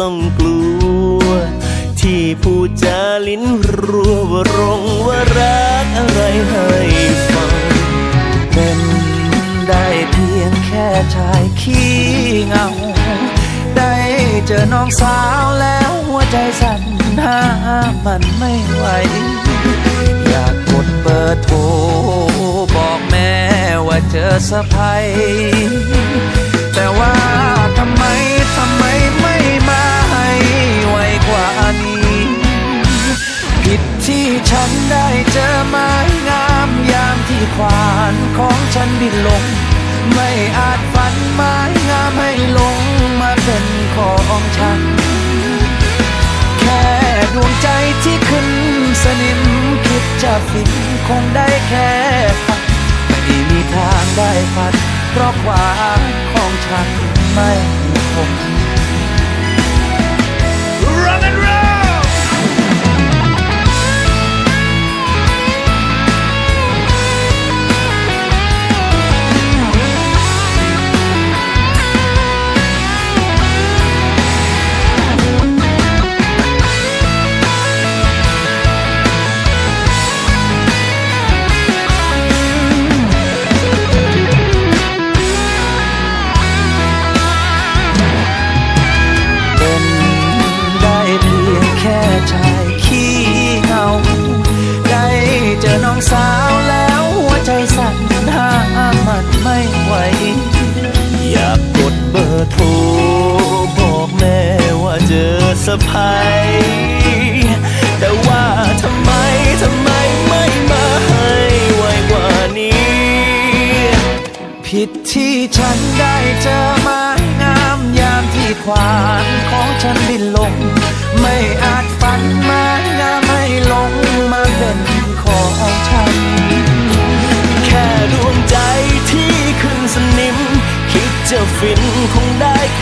ต้องกลัว ที่พูดจาลิ้นรัวว่ารงว่ารักอะไรให้ฟังเป็นได้เพียงแค่ชายขี้เงา ได้เจอน้องสาวแล้วหัวใจสั่นห้ามันไม่ไหว อยากกดเบอร์โทรบอกแม่ว่าเจอสะพาย จะฟินคงได้แค่ฝันไม่มีทางได้ฝัน เพราะความของฉันไม่คง Rock and roll อโทรบอกแม่ว่าเจอสะพายแต่ว่าทำไมทำไมไม่มาให้ไวกว่านี้ ผิดที่ฉันได้เจอไม้งามยามที่ควานของฉันบินลง ไม่อาจฝันไม้งามให้ลงมาเป็น